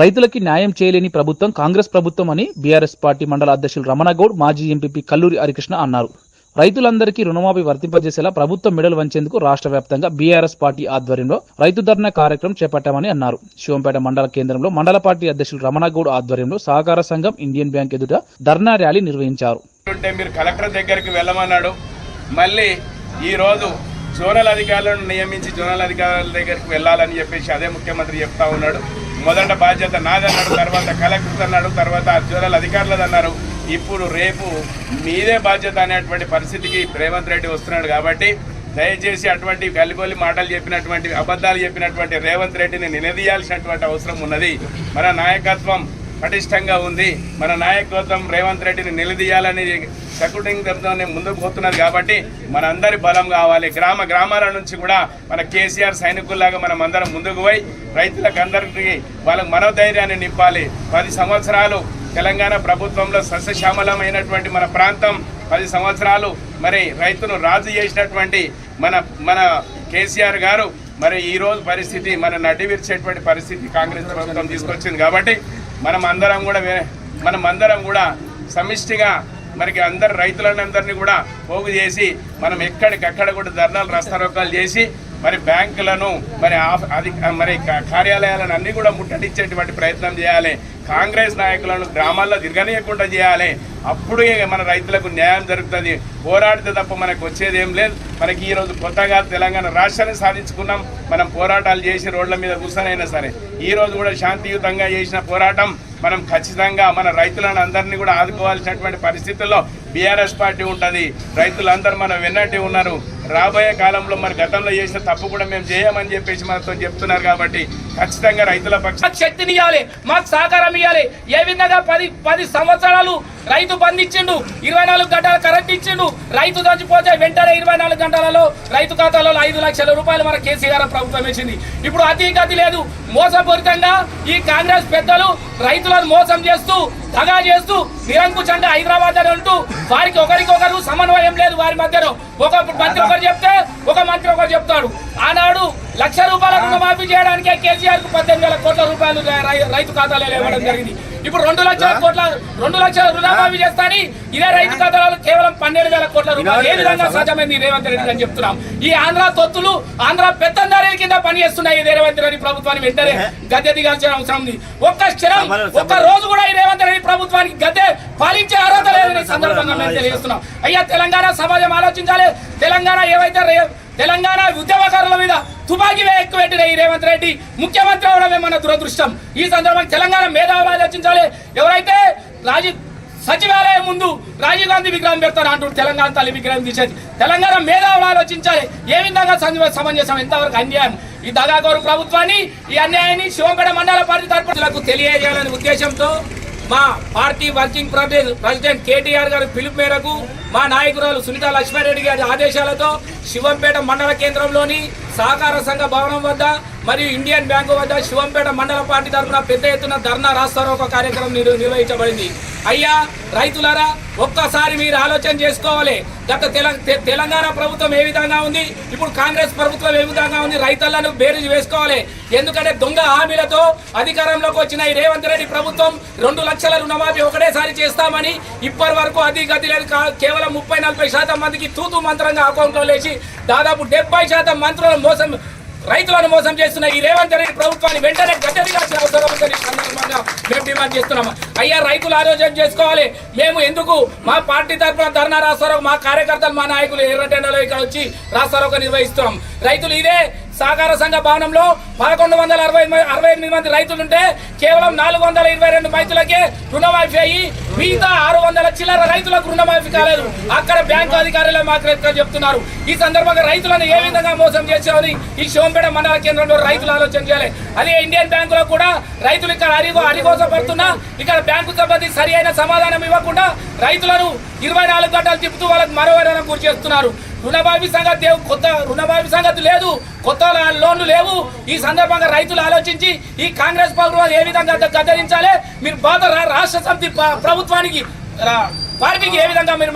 రైతులకి న్యాయం చేయలేని ప్రభుత్వం కాంగ్రెస్ ప్రభుత్వం అని బీఆర్ఎస్ పార్టీ మండల అధ్యక్షులు రమణగౌడ్ మాజీ ఎంపీపీ కల్లూరి హరికృష్ణ అన్నారు. రైతులందరికీ రుణమాఫీ వర్తింపజేసేలా ప్రభుత్వం మెడలు వంచేందుకు రాష్ట్ర వ్యాప్తంగా బీఆర్ఎస్ పార్టీ ఆధ్వర్యంలో రైతు ధర్నా కార్యక్రమం చేపట్టామని అన్నారు. శివంపేట మండల కేంద్రంలో మండల పార్టీ అధ్యక్షులు రమణగౌడ్ ఆధ్వర్యంలో సహకార సంఘం ఇండియన్ బ్యాంక్ ఎదుట ధర్నా ర్యాలీ నిర్వహించారు. మీరు కలెక్టర్ దగ్గరికి వెళ్ళమన్నాడు. మళ్ళీ ఈ రోజు జోనల్ అధికారులను నియమించి జోనల్ అధికారుల దగ్గరికి వెళ్ళాలని చెప్పేసి అదే ముఖ్యమంత్రి చెప్తా ఉన్నాడు. మొదట బాధ్యత నాదన్నాడు తర్వాత కలెక్టర్ అన్నాడు తర్వాత జోనల్ అధికారులది అన్నారు. ఇప్పుడు రేపు మీదే బాధ్యత అనేటువంటి పరిస్థితికి రేవంత్ రెడ్డి వస్తున్నాడు కాబట్టి దయచేసి అటువంటి గల్లిబొల్లి మాటలు చెప్పినటువంటి అబద్ధాలు చెప్పినటువంటి రేవంత్ రెడ్డిని నిలదీయాల్సినటువంటి అవసరం ఉన్నది. మన నాయకత్వం పటిష్టంగా ఉంది. మన నాయకత్వం రేవంత్ రెడ్డిని నిలదీయాలని సకుటింగ్తోనే ముందుకు పోతున్నది కాబట్టి మనందరి బలం కావాలి. గ్రామ గ్రామాల నుంచి కూడా మన కేసీఆర్ సైనికుల్లాగా మనం అందరం ముందుకు పోయి రైతులకు అందరికీ వాళ్ళకి మనోధైర్యాన్ని నింపాలి. పది సంవత్సరాలు తెలంగాణ ప్రభుత్వంలో సస్యశ్యామలమైనటువంటి మన ప్రాంతం. పది సంవత్సరాలు మరి రైతును రాజు చేసినటువంటి మన మన కేసీఆర్ గారు మరి ఈ రోజు పరిస్థితి మన నడ్డి విరిచేటువంటి పరిస్థితి కాంగ్రెస్ ప్రభుత్వం తీసుకొచ్చింది కాబట్టి మనం అందరం కూడా మనం అందరం కూడా సమిష్టిగా మనకి అందరు రైతులందరినీ కూడా పోగు చేసి మనం ఎక్కడికక్కడ కూడా ధర్నాలు రస్తారోకాలు చేసి మరి బ్యాంకులను మరి అది మరి కార్యాలయాలను అన్ని కూడా ముట్టడిచ్చేటువంటి ప్రయత్నం చేయాలి. కాంగ్రెస్ నాయకులను గ్రామాల్లో తిరగనీయకుండా చేయాలి. అప్పుడు మన రైతులకు న్యాయం జరుగుతుంది. పోరాడితే తప్ప మనకు వచ్చేది ఏం లేదు. మనకి ఈరోజు కొత్తగా తెలంగాణ రాష్ట్రాన్ని సాధించుకున్నాం. మనం పోరాటాలు చేసి రోడ్ల మీద కూర్చొనైనా సరే. ఈరోజు కూడా శాంతియుతంగా చేసిన పోరాటం మనం ఖచ్చితంగా మన రైతులను అందరినీ కూడా ఆదుకోవాల్సినటువంటి పరిస్థితుల్లో బీఆర్ఎస్ పార్టీ ఉంటుంది. రైతులందరూ మనం వెన్నటి ఉన్నారు. రాబోయే కాలంలో మరి గతంలో చేసిన తప్పు కూడా మేము చేయమని చెప్పేసి మనతో చెప్తున్నారు కాబట్టి ఖచ్చితంగా రైతుల పక్ష శక్తిని ఇవ్వాలి మాకు సహకారం ఇవ్వాలి. ఏ విధంగా పది పది సంవత్సరాలు రైతు బంధించిండు ఇరవై నాలుగు గంటల కరెంట్ ఇచ్చిండు. రైతు చచ్చిపోతే వెంటనే ఇరవై నాలుగు గంటలలో రైతు ఖాతాలో ఐదు లక్షల రూపాయలు మన కేసీఆర్ ప్రభుత్వం వేసింది ఇప్పుడు అతి గతి లేదు. మోసపూరితంగా ఈ కాంగ్రెస్ పెద్దలు రైతులను మోసం చేస్తూ దగా చేస్తూ నిరంకుశంగా హైదరాబాద్ అని ఉంటూ వారికి ఒకరికొకరు సమన్వయం లేదు వారి మధ్యలో. ఒక మంత్రి ఒకరు చెప్తే ఒక మంత్రి ఒకరు చెప్తాడు. ఆనాడు లక్ష రూపాయల రుణమాఫీ చేయడానికే కేసీఆర్కు పద్దెనిమిది వేల కోట్ల రూపాయలు రైతు ఖాతాలో ఇవ్వడం జరిగింది. ఇప్పుడు రెండు లక్షల కోట్ల రెండు లక్షల రుణమాఫీ చేస్తాని ఇదే రైతు ఖాతాలో కేవలం పన్నెండు వేల కోట్ల రూపాయలు. ఏ విధంగా సాధ్యమైంది రేవంత్ రెడ్డి అని చెప్తున్నాం. ఈ ఆంధ్ర తొత్తులు ఆంధ్ర పెత్తందారీల కింద పనిచేస్తున్నాయి రేవంత్ రెడ్డి ప్రభుత్వాన్ని వెంటనే గద్దె దిగాల్సిన అవసరం ఉంది. ఒక్క క్షణం ఒక్క రోజు కూడా ఈ రేవంత్ రెడ్డి ప్రభుత్వానికి గద్దె పాలించే అర్హత లేదని సందర్భంగా మేము తెలియజేస్తున్నాం. అయ్యా తెలంగాణ సమాజం ఆలోచించాలి. తెలంగాణ ఏవైతే తెలంగాణ ఉద్యమకారుల మీద తుపాకీ ఎక్కువ పెట్టిన ఈ రేవంత్ రెడ్డి ముఖ్యమంత్రి అవడమే మన దురదృష్టం. ఈ సందర్భంగా తెలంగాణ మేధావులు ఆలోచించాలి. ఎవరైతే రాజీ సచివాలయం ముందు రాజీవ్ గాంధీ విగ్రహం పెడతారు అంటూ తెలంగాణ తల్లి విగ్రహం తీసేది. తెలంగాణ మేధావులు ఆలోచించాలి. ఏ విధంగా సమంజసం? ఎంతవరకు అన్యాయం? ఈ దగాగోరు ప్రభుత్వాన్ని ఈ అన్యాయాన్ని శివంపేట మండల పార్టీ తరపులకు తెలియజేయాలనే ఉద్దేశంతో మా party working president president KTR గారి పిలుపు మేరకు మా నాయకురాలు సునీత లక్ష్మారెడ్డి గారి ఆదేశాలతో శివంపేట మండల కేంద్రంలోని సహకార సంఘ భవనం వద్ద మరియు ఇండియన్ బ్యాంకు వద్ద శివంపేట మండల పార్టీ తరఫున పెద్ద ఎత్తున ధర్నా రాస్తారు ఒక కార్యక్రమం నిర్వహించబడింది. అయ్యా రైతులారా ఒక్కసారి మీరు ఆలోచన చేసుకోవాలి. గత తె- తెలంగాణ ప్రభుత్వం ఏ విధంగా ఉంది? ఇప్పుడు కాంగ్రెస్ ప్రభుత్వం ఏ విధంగా ఉంది? రైతులను బేరీజు వేసుకోవాలి. ఎందుకంటే దొంగ హామీలతో అధికారంలోకి వచ్చిన ఈ రేవంత్ రెడ్డి ప్రభుత్వం రెండు లక్షల రుణమాఫీ ఒకటేసారి చేస్తామని ఇప్పటి వరకు అది గతి లేదు. కేవలం ముప్పై నలభై శాతం మందికి తూతు మంత్రంగా అకౌంట్లో లేచి దాదాపు డెబ్బై శాతం మంత్రులను మోసం రైతులను మోసం చేస్తున్న ఈ రేవంత్ రెడ్డి ప్రభుత్వాన్ని వెంటనే గట్టెదిగాల్సిన అవసరం ఉందని సందర్భంగా మేము డిమాండ్ చేస్తున్నాము. అయ్యా రైతులు ఆలోచన చేసుకోవాలి. మేము ఎందుకు? మా పార్టీ తరఫున ధర్నా రాస్తారో మా కార్యకర్తలు మా నాయకులు ఎర్రటెండలో ఇక్కడ వచ్చి రాస్తారోక నిర్వహిస్తున్నాం రైతులు ఇదే సహకార సంఘ భవనంలో పదకొండు వందల అరవై అరవై ఎనిమిది మంది రైతులుంటే కేవలం నాలుగు వందల ఇరవై రెండు రైతులకే రుణమాఫీ అయ్యి మిగతా ఆరు వందల చిల్లర రైతులకు రుణమాఫీ కాలేదు. అక్కడ బ్యాంకు అధికారులు మాకు ఇక్కడ చెప్తున్నారు. ఈ సందర్భంగా రైతులను ఏ విధంగా మోసం చేసామని ఈ శివంపేట మండల కేంద్రంలో రైతులు ఆలోచన చేయాలి. అదే ఇండియన్ బ్యాంకులో కూడా రైతులు ఇక్కడ అడిగో అడిగోసపడుతున్నా ఇక్కడ బ్యాంకు సిబ్బంది సరి అయిన సమాధానం ఇవ్వకుండా రైతులను ఇరవై నాలుగు గంటలు తిప్పుతూ వాళ్ళకి మరో గురి చేస్తున్నారు. రుణమాఫీ సంగతి కొత్త రుణమాఫీ సంగతి లేదు. కొత్త లోన్లు లేవు. ఈ సందర్భంగా రైతులు ఆలోచించి ఈ కాంగ్రెస్ ప్రభుత్వం ఏ విధంగా గద్దరించాలి? మీరు బాధ రాష్ట్ర సమితి ప- ప్రభుత్వానికి పార్టీకి ఏ విధంగా మీరు